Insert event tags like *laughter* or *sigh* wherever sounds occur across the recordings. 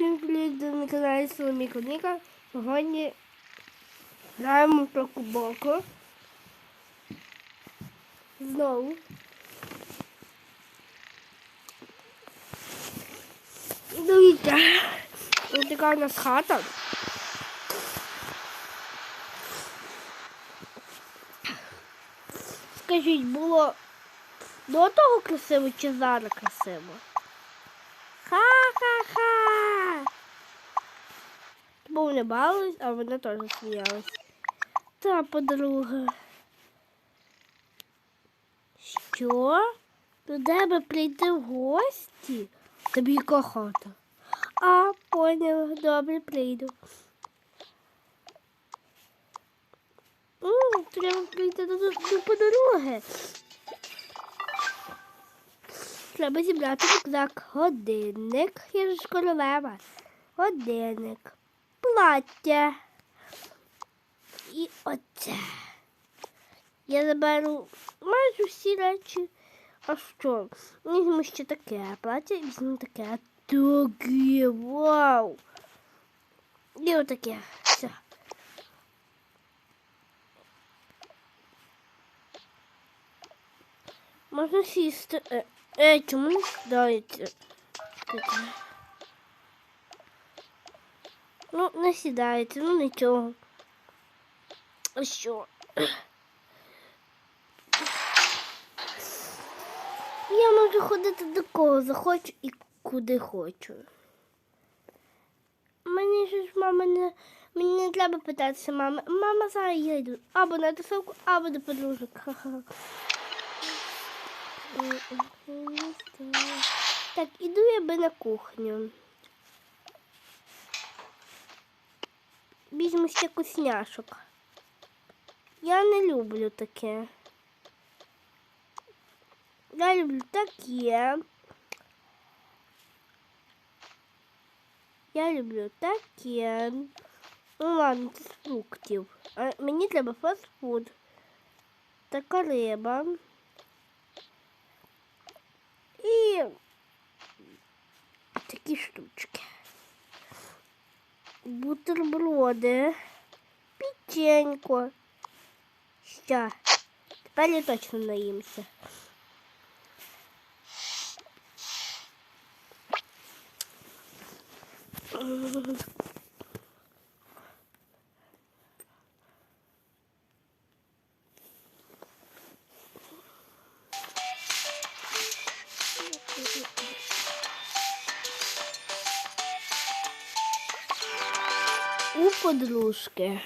Всім привіт на каналі Соломіка Ніка. Сьогодні граємо про кубоку. Знову. Дивіться, ось така у нас хата. Скажіть, було до того красиво чи зараз красиво? Ха-ха-ха! Бо вони бавились, а вони теж сміялись. Та подруга. Що? До тебе прийти в гості? Тобі яка хата? А, поняла, добре прийду. М, Треба прийти до, до подруги. Треба зібрати рюкзак. Годинник. Я ж королева. Годинник. Плаття. І оце. Я заберу майже всі речі. А що? Візьму ще таке плаття і візьму таке. Таке, вау. І отаке. Все. Можна сісти. Е, е чому не сідаєте? Таке. Ну, не сідаєте, ну нічого. Що? Я можу ходити до кого захочу і куди хочу. Мені ж мама не. Мені не треба питатися мами. Мама зараз я йду або на тусовку, або до подружок. *laughs* Так, іду я би на кухню. Візьму ще кусняшок. Я не люблю таке. Я люблю таке. Я люблю таке. Ну ладно, це з фруктів. А мені треба фастфуд. Така риба. І такі штучки. Бутерброди, печенько. Що? Тепер я точно наїмся. У подружки.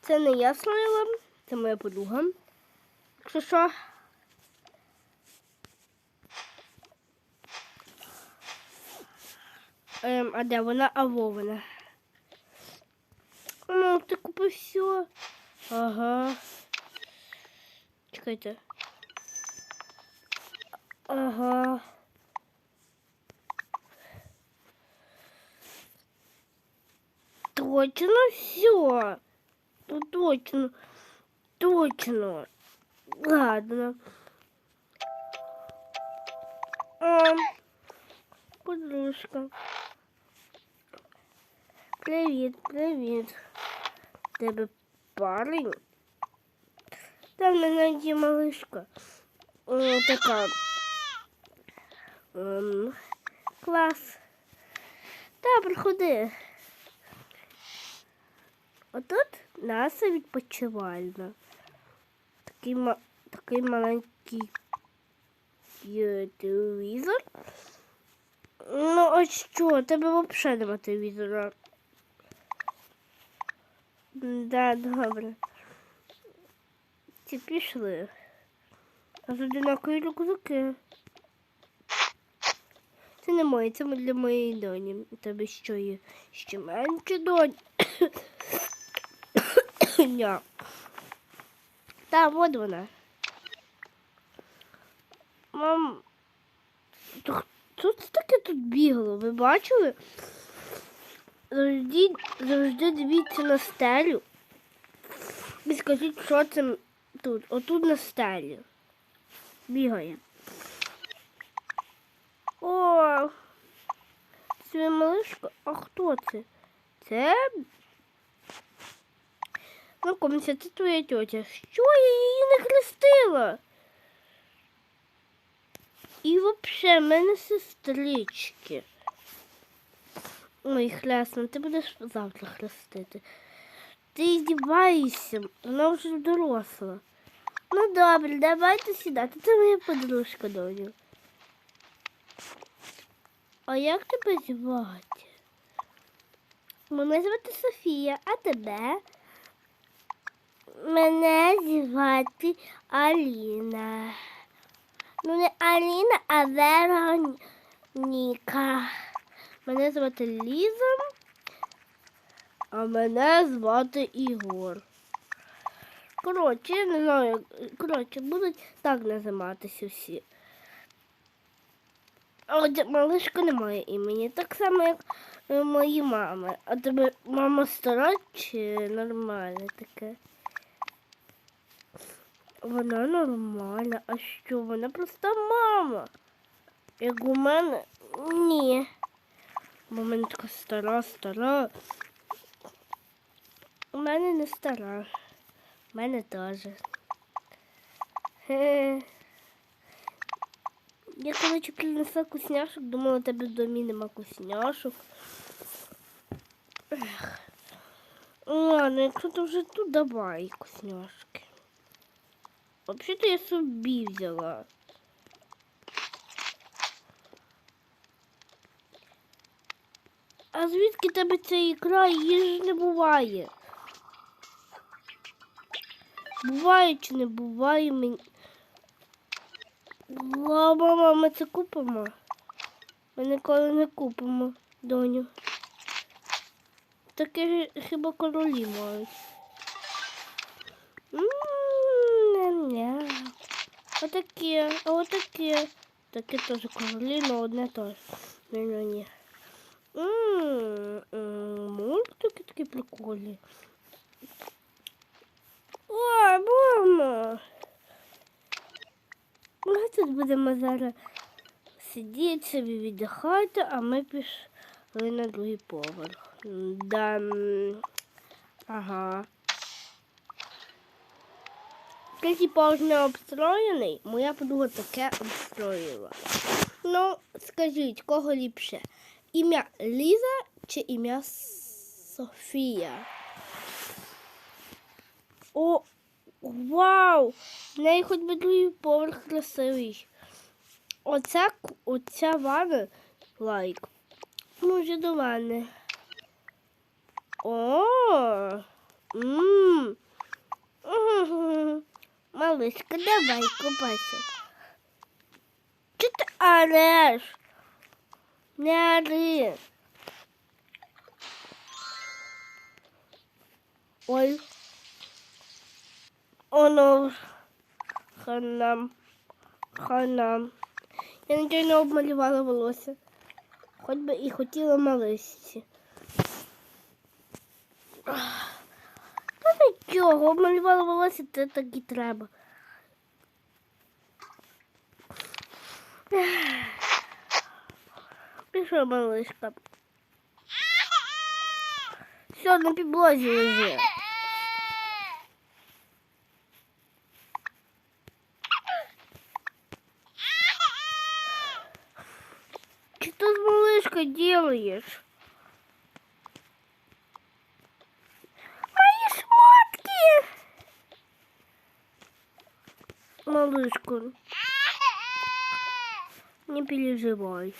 Це не я створила, це моя подруга. Якщо що. Ем, а де вона? А вона. Ну, ти купив все. Ага. Чекайте. Ага. Точно все. Ну точно. Точно. Ладно. А, подружка. Привіт, привіт. Тебе парень? Там ноги малышка. О, така. Ем, клас. Та, приходи. Отут наша відпочивальна. Такий, такий маленький телевізор. Ну, а що, тебе взагалі нема телевізора. Да, добре. Ці пішли. А з одинакові рюкзаки. Це не моє, це для моєї доні. У тебе що є? Ще менше донь. *coughs* Ня. Та, от вона. Мам, хто це таке тут бігало? Ви бачили? Завжди, завжди дивіться на стелю. І скажіть, що це тут, отут на стелі. Бігає. О, це малишка. А хто це? Це. Знакомься, це твоя тьотя. Що я її не хрестила? І взагалі, в мене сестрички. Ой, хресна, ти будеш завтра хрестити. Ти здіваєшся, вона вже доросла. Ну добре, давайте сідати. Це моя подружка доню. А як тебе звати? Мене звати Софія, а тебе? Мене звати Аліна. Ну не Аліна, а Вероніка. Мене звати Ліза, а мене звати Ігор. Коротше, не знаю, коротше, будуть так називатися всі. От малишка не має імені, так само, як е, мої мами. А тебе мама стара чи нормальне таке? Вона нормальна, а що вона просто мама? Як у мене ні. Бо в мене така стара, стара. У мене не стара. У мене теж. Я, коротше, принесла вкусняшок, думала, тебе в домі нема вкусняшок. Ех. Ладно, якщо ти вже тут, давай вкусняшки. Взагалі-то я собі взяла. А звідки тебе ця ікра? Її ж не буває. Буває чи не буває мені. Ла, мама, ми це купимо. Ми ніколи не купимо, доню. Таке хіба королі мають. М-ня-ня. А отаке. Таке теж королі, але одне теж. М-м, Мультики такі прикольні. О, мама! Ми тут будемо зараз сидіти собі віддихати, а ми пішли на другий поверх. Да. Ага. Третій поверх не обстроєний, моя подруга таке обстроїла. Ну, скажіть, кого ліпше? Ім'я Ліза чи ім'я Софія? О, вау! В неї хоч би другий поверх красивий. Оця, оця ванна лайк. Вже до ванни. О! Мм. Мгм. *laughs* Малишка, давай купайся. Чи ти ореш? Не ори. Ой. Оно. Хана. Хана. Я не обмалювала волосся. Хоч би і хотіла малисці. Та нічого, обмалювала волосся, це так і треба. Пішла малишка. Все, на підлозі лежи. Что ты с малышкой делаешь? Мои шмотки! Малышка, не переживай.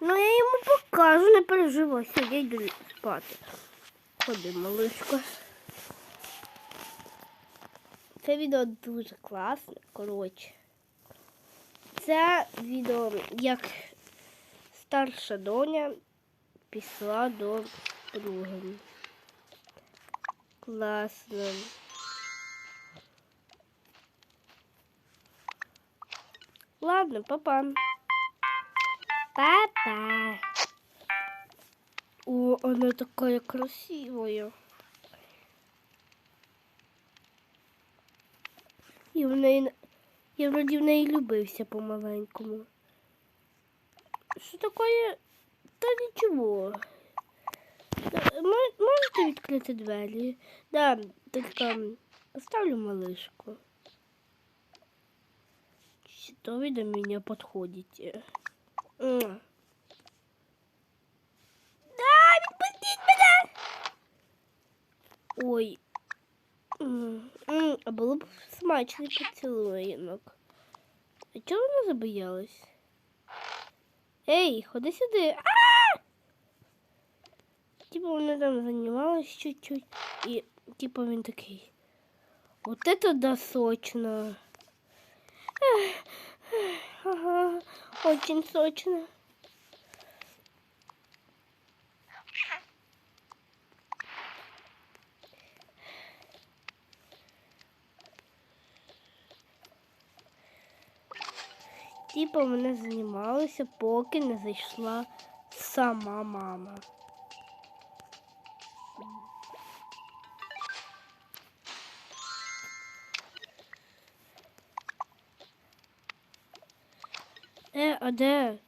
Ну, я ему покажу, не переживай. Все, я йду спати. Ходи, малышка. Це відео дуже класне, коротше. Це відео, як старша доня пішла до подруги. Класно. Ладно, папа. Папа. О, она такая красивая. І в неї. Я вроді в неї любився по-маленькому. Що таке? Та нічого. Та, мо- Можете відкрити двері? Да, тільки поставлю малышку. Что вы до меня подходите? М. Да, відпустіть мене! Ой. М, м, А було б смачний поцілунок. А чого вона забоялась? Ей, ходи сюди. А! Типа вона там займалась чуть-чуть. І типа він такий. Вот это да сочно. Эх, эх, Ага, очень сочно. Типа мене займалися, поки не зайшла сама мама. Е, а де?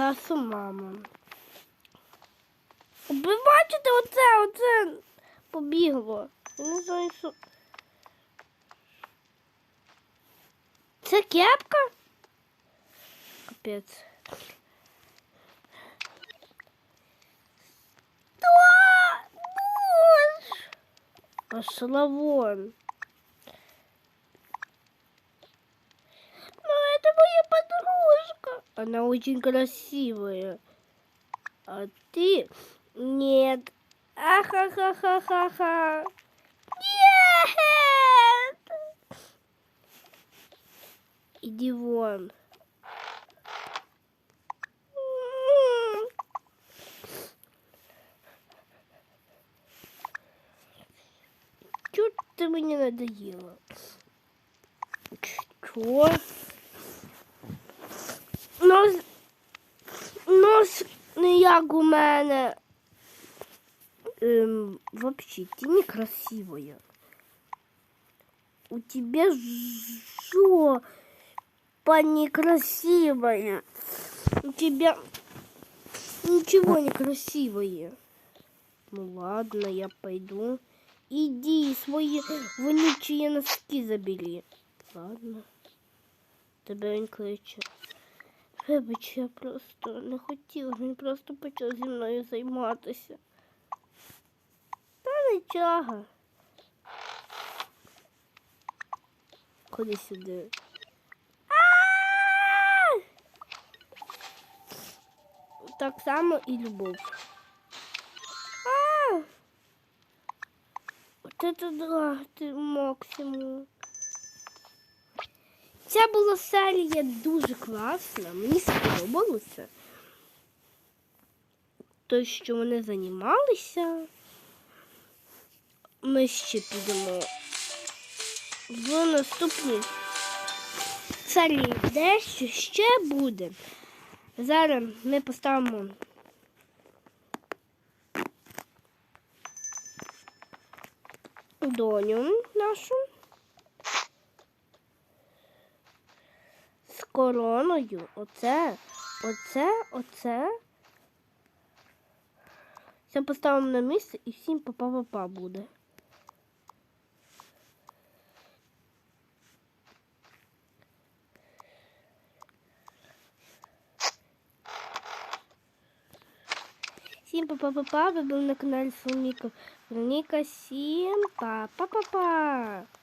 Часом мама. Ви бачите, оце, оце побігло. Не знаю, що. Це кепка? Капець. Пошла вон. Она очень красивая. А ты нет. Ахахахахаха. Нет! Иди вон. Чё ты мне надоела? Чё? Нос, нос не як у мене. Эм, вообще, ты некрасивая. У тебя жопа некрасивая. У тебя ничего некрасивое. Ну ладно, я пойду. Иди свои вонючие носки забери. Ладно. Тебе він кличе. Вибач, я просто не хотіла, він просто почав зі мною займатися. Та нічого. Ходи сюди. Так само і любов. А! От це да, ти максимум. Ця була серія дуже класна, мені сподобалося. То, що вони займалися, ми ще підемо в наступній серії дещо ще буде. Зараз ми поставимо доню нашу. з короною. Оце, оце, оце. Це поставимо на місце і всім па-па-па-па буде. Всім па-па-па-па, ви були на каналі Соломіка Вероніка. Всім па-па-па-па.